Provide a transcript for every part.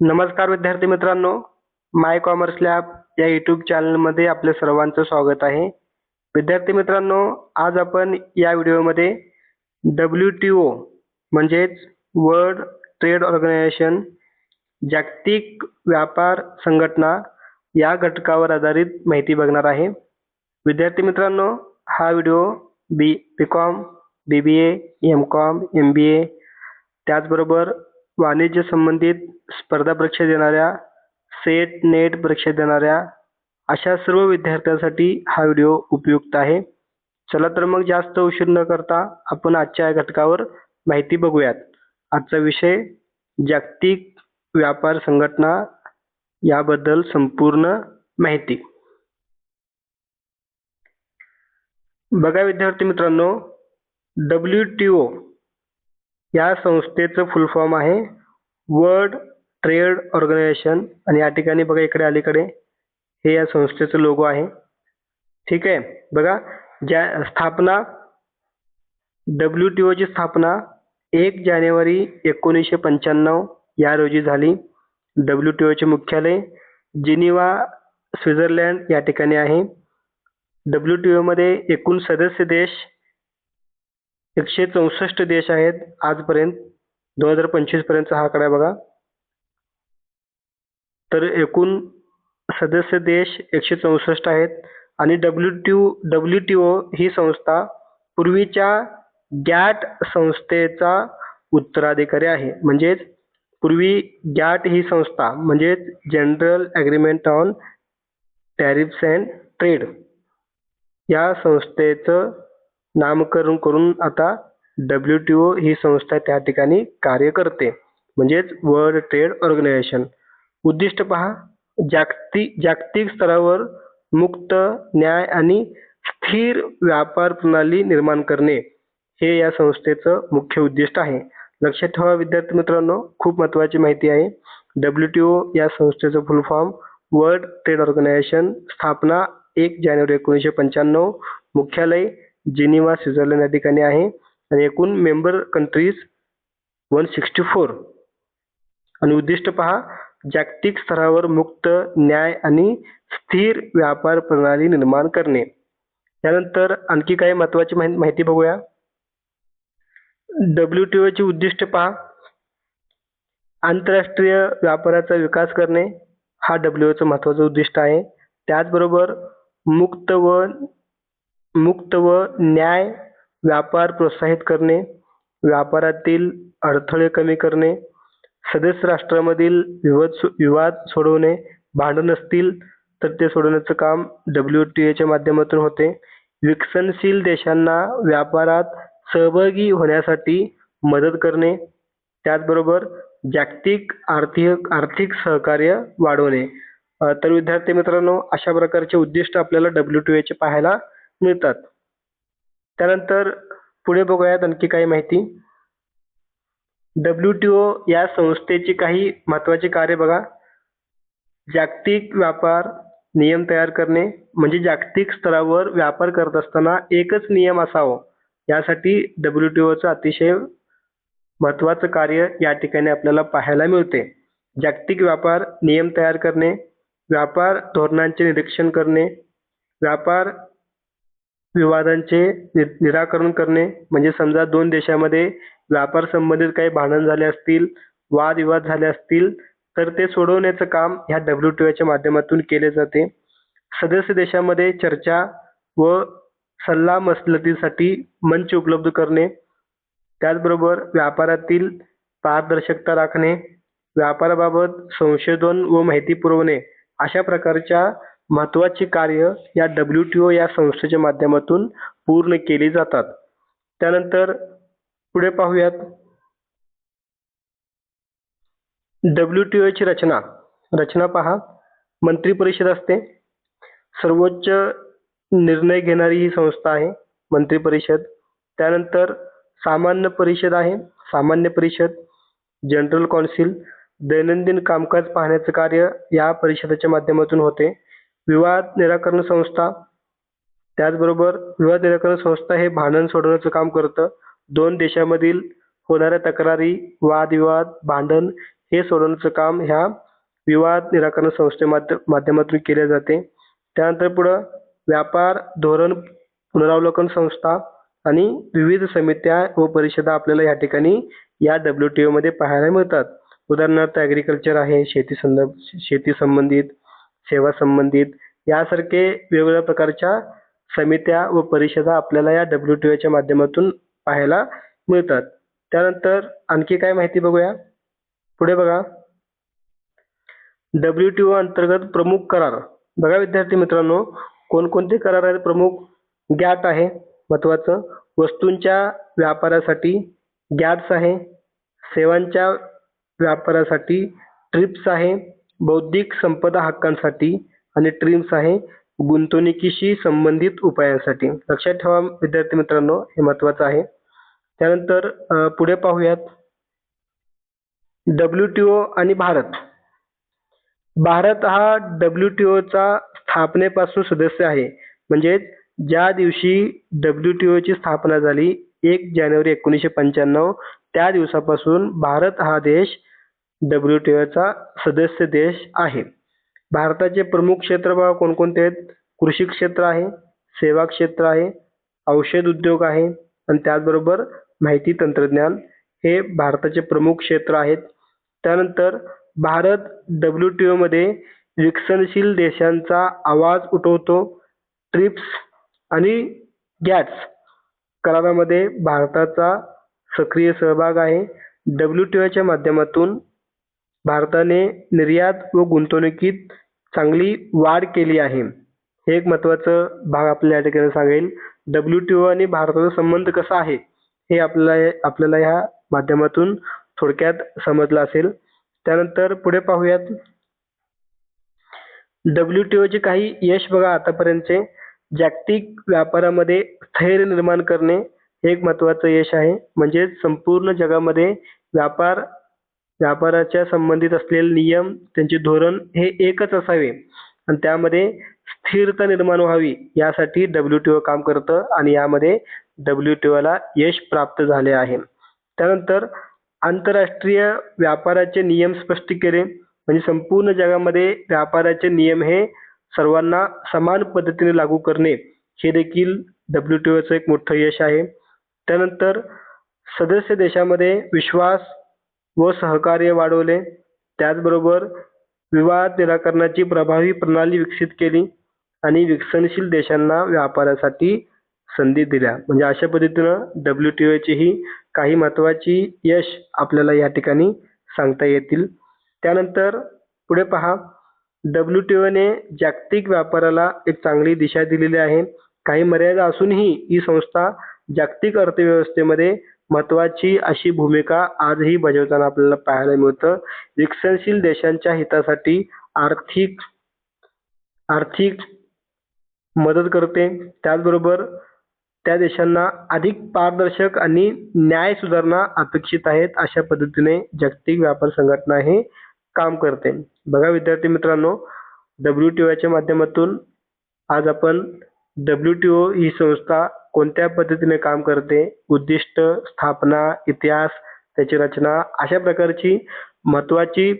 नमस्कार विद्यार्थी मित्रांनो माय कॉमर्स लॅब या यूट्यूब चॅनलमध्ये आपल्या सर्वांचं स्वागत आहे. विद्यार्थी मित्रांनो आज आपण या व्हिडिओमध्ये डब्ल्यू टी ओ म्हणजेच वर्ल्ड ट्रेड ऑर्गनायझेशन जागतिक व्यापार संघटना या घटकावर आधारित माहिती बघणार आहे. विद्यार्थी मित्रांनो हा video B B com B B A M com M B A त्याचबरोबर वाणिज्य संबंधित स्पर्धा परीक्षा देणाऱ्या सेट नेट परीक्षा देणाऱ्या अशा सर्व विद्यार्थ्यांसाठी हा व्हिडिओ उपयुक्त आहे. चला तर मग जास्त उशीर न करता आपण आजच्या या घटकावर माहिती बघूयात. आजचा विषय जागतिक व्यापार संघटना याबद्दल संपूर्ण माहिती. बघा विद्यार्थी मित्रांनो डब्ल्यू टी ओ या संस्थेचं फुल फॉर्म आहे. वर्ल्ड ट्रेड ऑर्गनायझेशन आणि या ठिकाणी बघा इकडे अलीकडे हे या संस्थेचं लोगो आहे. ठीक आहे? बघा ज्या स्थापना डब्ल्यू टी ओची स्थापना एक जानेवारी एकोणीसशे पंच्याण्णव या रोजी झाली. डब्ल्यू टी ओचे मुख्यालय जिनिवा स्वित्झर्लंड या ठिकाणी आहे. डब्ल्यू टी ओमध्ये एकूण सदस्य देश एकशे चौसष्ट देश आहेत आजपर्यंत. दोन हजार पंचवीसपर्यंतचा हा आकडा आहे बघा. तर एकूण सदस्य देश एकशे चौसष्ट आहेत. आणि W T W T O ही संस्था पूर्वीच्या गॅट संस्थेचा उत्तराधिकारी आहे. म्हणजेच पूर्वी गॅट ही संस्था म्हणजेच general agreement on tariffs and trade या संस्थेचं नामकरण करून आता डब्ल्यू टी ओ ही संस्था त्या ठिकाणी कार्य करते. म्हणजेच वर्ल्ड ट्रेड ऑर्गनायझेशन उद्दिष्ट पहा जागतिक जागतिक स्तरावर मुक्त न्याय आणि स्थिर व्यापार प्रणाली निर्माण करणे हे या संस्थेचं मुख्य उद्दिष्ट आहे. लक्षात ठेवा विद्यार्थी मित्रांनो खूप महत्त्वाची माहिती आहे. डब्ल्यू टी ओ या संस्थेचं full form world trade organisation स्थापना एक जानेवारी एकोणीसशे पंच्याण्णव. मुख्यालय जिनिवा स्वित्झर्लंड या ठिकाणी आहे. आणि एकूण member countries one sixty four आणि उद्दिष्ट पहा जागतिक स्तरावर मुक्त न्याय आणि स्थिर व्यापार प्रणाली निर्माण करणे. त्यानंतर आणखी काही महत्त्वाची माहिती बघूया. डब्ल्यू टी ओची उद्दिष्ट पहा. आंतरराष्ट्रीय व्यापाराचा विकास करणे. हा डब्ल्यू ओचं महत्त्वाचं उद्दिष्ट आहे. त्याचबरोबर मुक्त व मुक्त व न्याय व्यापार प्रोत्साहित करणे व्यापारातील अडथळे कमी करणे सदस्य राष्ट्रामधील विवाद विवाद सोडवणे भांडण असतील तर ते सोडवण्याचं काम डब्ल्यू टी एच्या माध्यमातून होते. विकसनशील देशांना व्यापारात सहभागी होण्यासाठी मदत करणे त्याचबरोबर जागतिक आर्थिक आर्थिक सहकार्य वाढवणे. तर विद्यार्थी मित्रांनो अशा प्रकारचे उद्दिष्ट आपल्याला डब्ल्यू टी एचे पाहायला मिळतात. त्यानंतर पुढे बघूयात आणखी काही माहिती. डब्ल्यू टी ओ या संस्थेची काही महत्त्वाची कार्य बघा. जागतिक व्यापार नियम तयार करणे म्हणजे जागतिक स्तरावर व्यापार करत असताना एकच नियम असावं. यासाठी डब्ल्यू टी ओचं अतिशय महत्त्वाचं कार्य या ठिकाणी आपल्याला पाहायला मिळते. जागतिक व्यापार नियम तयार करणे व्यापार धोरणांचे निरीक्षण करणे व्यापार विवादांचे निराकरण करणे म्हणजे समजा दोन देशामध्ये व्यापार संबंधित काही भांडण झाले असतील वादविवाद झाले असतील तर ते सोडवण्याचं काम ह्या डब्ल्यू टी ओच्या माध्यमातून केले जाते. सदस्य देशामध्ये चर्चा व सल्ला मसलतीसाठी मंच उपलब्ध करणे त्याचबरोबर व्यापारातील पारदर्शकता राखणे व्यापाराबाबत संशोधन व माहिती पुरवणे अशा प्रकारच्या महत्त्वाची कार्य या डब्ल्यू टी ओ या संस्थेच्या माध्यमातून पूर्ण केली जातात. त्यानंतर पुढे पाहूयात. डब्ल्यू टी ओची रचना. रचना पहा. मंत्री परिषद असते. सर्वोच्च निर्णय घेणारी ही संस्था आहे मंत्री परिषद. त्यानंतर सामान्य परिषद आहे. सामान्य परिषद जनरल कौन्सिल दैनंदिन कामकाज पाहण्याचं कार्य या परिषदेच्या माध्यमातून होते. विवाद निराकरण संस्था. त्याचबरोबर विवाद निराकरण संस्था हे भांडण सोडवण्याचं काम करतं. दोन देशामधील होणाऱ्या तक्रारी वादविवाद भांडण हे सोडवण्याचं काम ह्या विवाद निराकरण संस्थे माध्य माध्यमातून केले जाते. त्यानंतर पुढं व्यापार धोरण पुनरावलोकन संस्था आणि विविध समित्या व परिषदा आपल्याला या ठिकाणी या डब्ल्यू टी ओमध्ये पाहायला मिळतात. उदाहरणार्थ ॲग्रिकल्चर आहे शेती संदर्भ शेती संबंधित सेवा संबंधित यासारखे वेगवेगळ्या प्रकारच्या समित्या व परिषदा आपल्याला या डब्ल्यू टी ओच्या माध्यमातून पाहायला मिळतात. त्यानंतर आणखी काय माहिती बघूया? पुढे बघा. डब्ल्यू टी ओ अंतर्गत प्रमुख करार. बघा विद्यार्थी मित्रांनो कोणकोणते करार आहेत? प्रमुख गॅट आहे महत्वाचं वस्तूंच्या व्यापारासाठी गॅट्स आहे. सेवांच्या व्यापारासाठी ट्रिप्स आहे. बौद्धिक संपदा हक्कांसाठी आणि ट्रिम्स आहे गुंतवणुकीशी संबंधित उपायांसाठी. लक्षात ठेवा विद्यार्थी मित्रांनो हे महत्वाचं आहे. त्यानंतर पुढे पाहूयात. डब्ल्यू टी ओ आणि भारत. भारत हा डब्ल्यू टी ओचा स्थापनेपासून सदस्य आहे. म्हणजेच ज्या दिवशी डब्ल्यू टी ओची स्थापना झाली एक जानेवारी एकोणीसशे पंच्याण्णव त्या दिवसापासून भारत हा देश डब्ल्यू टी ओचा सदस्य देश आहे. भारताचे प्रमुख क्षेत्र कोणकोणते आहेत? कृषी क्षेत्र आहे सेवा क्षेत्र आहे औषध उद्योग आहे आणि त्याचबरोबर माहिती तंत्रज्ञान हे भारताचे प्रमुख क्षेत्र आहेत. त्यानंतर भारत डब्ल्यू टी ओमध्ये विकसनशील देशांचा आवाज उठवतो. ट्रिप्स आणि गॅट्स करारामध्ये भारताचा सक्रिय सहभाग आहे. डब्ल्यू टी ओच्या माध्यमातून भारताने निर्यात व गुंतवणुकीत चांगली वाढ केली आहे. हे एक महत्त्वाचं भाग आपल्याला या ठिकाणी सांगेल. डब्ल्यू टी ओ आणि भारताचा संबंध कसा आहे? हे आपल्याला आपल्याला ह्या माध्यमातून थोडक्यात समजलं असेल. त्यानंतर पुढे पाहूयात. डब्ल्यू टी ओचे काही यश बघा आतापर्यंतचे. जागतिक व्यापारामध्ये स्थैर्य निर्माण करणे हे एक महत्त्वाचं यश आहे. म्हणजेच संपूर्ण जगामध्ये व्यापार व्यापाराच्या संबंधित असलेले नियम त्यांचे धोरण हे एकच असावे. आणि त्यामध्ये स्थिरता निर्माण व्हावी यासाठी डब्ल्यू टी ओ काम करतं आणि यामध्ये डब्ल्यू टी ओला यश प्राप्त झाले आहे. त्यानंतर आंतरराष्ट्रीय व्यापाराचे नियम स्पष्ट केले. म्हणजे संपूर्ण जगामध्ये व्यापाराचे नियम हे सर्वांना समान पद्धतीने लागू करणे हे देखील डब्ल्यू टी ओचं एक मोठं यश आहे. त्यानंतर सदस्य देशामध्ये विश्वास व सहकार्य वाढवले. त्याचबरोबर विवाद निराकरणाची प्रभावी प्रणाली विकसित केली आणि विकसनशील देशांना व्यापारासाठी संधी दिल्या. म्हणजे अशा पद्धतीनं डब्ल्यू टी ओची ही काही महत्त्वाची यश आपल्याला या ठिकाणी सांगता येतील. त्यानंतर पुढे पहा. डब्ल्यू टी ओने जागतिक व्यापाराला एक चांगली दिशा दिलेली आहे. काही मर्यादा असूनही ही संस्था जागतिक अर्थव्यवस्थेमध्ये महत्त्वाची अशी भूमिका आजही बजावताना आपल्याला पाहायला मिळतं. विकसनशील देशांच्या हितासाठी आर्थिक आर्थिक मदत करते. त्याचबरोबर त्या देशांना अधिक पारदर्शक आणि न्याय सुधारणा अपेक्षित आहेत अशा पद्धतीने जागतिक व्यापार संघटना हे काम करते. बघा विद्यार्थी मित्रांनो डब्ल्यू टी ओच्या माध्यमातून आज आपण डब्ल्यू टी ओ ही संस्था कोणत्या पद्धतीने काम करते उद्दिष्ट स्थापना इतिहास त्याची रचना अशा प्रकारची महत्त्वाची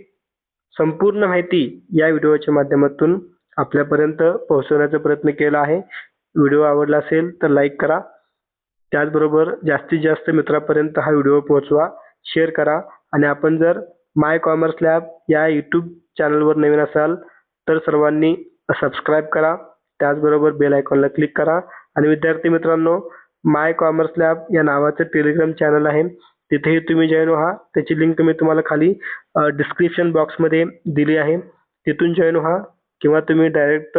संपूर्ण माहिती या व्हिडिओच्या माध्यमातून आपल्यापर्यंत पोहोचवण्याचा प्रयत्न केला आहे. व्हिडिओ आवडला असेल तर लाईक करा. त्याचबरोबर जास्तीत जास्त मित्रापर्यंत हा व्हिडिओ पोहोचवा शेअर करा आणि आपण जर माय कॉमर्स लॅब या यूट्यूब चॅनलवर नवीन असाल तर सर्वांनी सबस्क्राईब करा. त्याचबरोबर बेल आयकॉनला क्लिक करा. आणि विद्यार्थी मित्रांनो माय कॉमर्स लॅब या नावाचं टेलिग्राम चॅनल आहे. तिथेही तुम्ही जॉईन व्हा. त्याची लिंक मी तुम्हाला खाली डिस्क्रिप्शन बॉक्समध्ये दिली आहे. तिथून जॉईन व्हा किंवा तुम्ही डायरेक्ट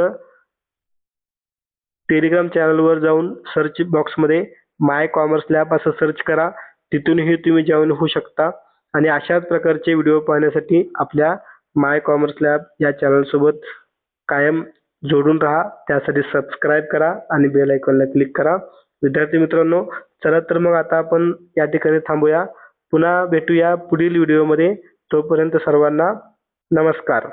टेलिग्राम चॅनलवर जाऊन सर्च बॉक्समध्ये माय कॉमर्स लॅब असं सर्च करा. तिथूनही तुम्ही जॉईन होऊ शकता. आणि अशाच प्रकारचे व्हिडिओ पाहण्यासाठी आपल्या माय कॉमर्स लॅब या चॅनलसोबत कायम जोडून राहा. त्यासाठी सबस्क्राईब करा आणि बेल आयकॉनला क्लिक करा. विद्यार्थी मित्रांनो चला तर मग आता आपण या ठिकाणी थांबूया. पुन्हा भेटूया पुढील व्हिडिओमध्ये तोपर्यंत सर्वांना नमस्कार.